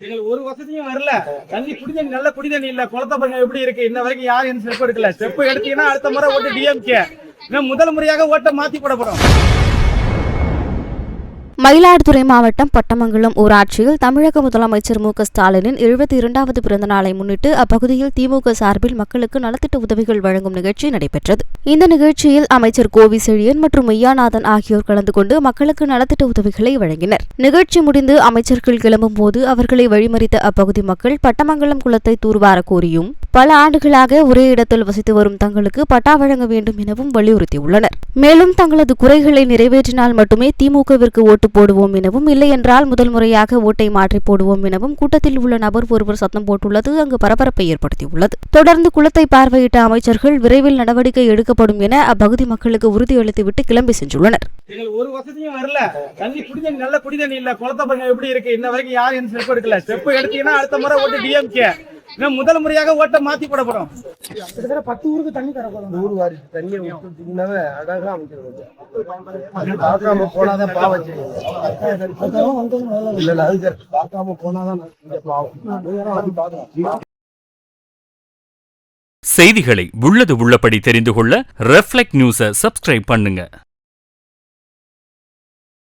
எங்களுக்கு ஒரு வசதியும் வரல. தண்ணி குடிதண்ணி நல்ல குடிதண்ணி இல்ல. குளத்த பக்கம் எப்படி இருக்கு. இன்ன வரைக்கும் யாரும் என்ன ஸ்டெப் எடுக்கல. ஸ்டெப் எடுத்தீங்கன்னா அடுத்த முறை ஓட்டு டிஎம்கே இன்னும் முதல் முறையாக ஓட்டை மாத்தி போட போறோம். மயிலாடுதுறை மாவட்டம் பட்டமங்கலம் ஊராட்சியில் தமிழக முதலமைச்சர் மு க ஸ்டாலினின் எழுபத்தி இரண்டாவது பிறந்த நாளை முன்னிட்டு அப்பகுதியில் திமுக சார்பில் மக்களுக்கு நலத்திட்ட உதவிகள் வழங்கும் நிகழ்ச்சி நடைபெற்றது. இந்த நிகழ்ச்சியில் அமைச்சர் கோவி செழியன் மற்றும் மெய்யாநாதன் ஆகியோர் கலந்து கொண்டு மக்களுக்கு நலத்திட்ட உதவிகளை வழங்கினர். நிகழ்ச்சி முடிந்து அமைச்சர்கள் கிளம்பும் போது அவர்களை வழிமறித்த அப்பகுதி மக்கள் பட்டமங்கலம் குளத்தை தூர்வார கோரியும் பல ஆண்டுகளாக ஒரே இடத்தில் வசித்து வரும் தங்களுக்கு பட்டா வழங்க வேண்டும் எனவும் வலியுறுத்தியுள்ளனர். மேலும் தங்களது குறைகளை நிறைவேற்றினால் மட்டுமே திமுகவிற்கு ஓட்டு போடுவோம் எனவும் இல்லையென்றால் முதல் முறையாக ஓட்டை மாற்றி போடுவோம் எனவும் கூட்டத்தில் உள்ள நபர் ஒருவர் சத்தம் போட்டுள்ளது அங்கு பரபரப்பை ஏற்படுத்தியுள்ளது. தொடர்ந்து குளத்தை பார்வையிட்ட அமைச்சர்கள் விரைவில் நடவடிக்கை எடுக்கப்படும் என அப்பகுதி மக்களுக்கு உறுதியளித்துவிட்டு கிளம்பி சென்றுள்ளனர். ஒரு வசதியும் வரல. தண்ணி குடிதண்ணி நல்ல குடிதண்ணி இல்ல. குளத்தை எப்படி இருக்கு. இன்ன வரைக்கும் யாரும் ஸ்டெப் எடுக்கல. ஸ்டெப் எடுத்தீங்கன்னா அடுத்த முறை ஓட்டு டிஎம்கே இன்னும் முதல் முறையாக ஓட்டை மாத்தி போட போறோம். கிட்டத்தட்ட பத்து ஊருக்கு தண்ணி தர போறோம். நூறு வாரி தண்ணியை விட்டுட்டீங்கன்னாவே அழகா அமைச்சிருவாங்க பார்க்காம போனாதான் பாவம் செய்யும். இல்ல இல்ல அது correct. பார்க்காம போனாதான் பாவம். செய்திகளை உள்ளது உள்ளபடி தெரிந்து கொள்ள ரெஃப்ளெக்ட் நியூஸை சப்ஸ்கிரைப் பண்ணுங்க.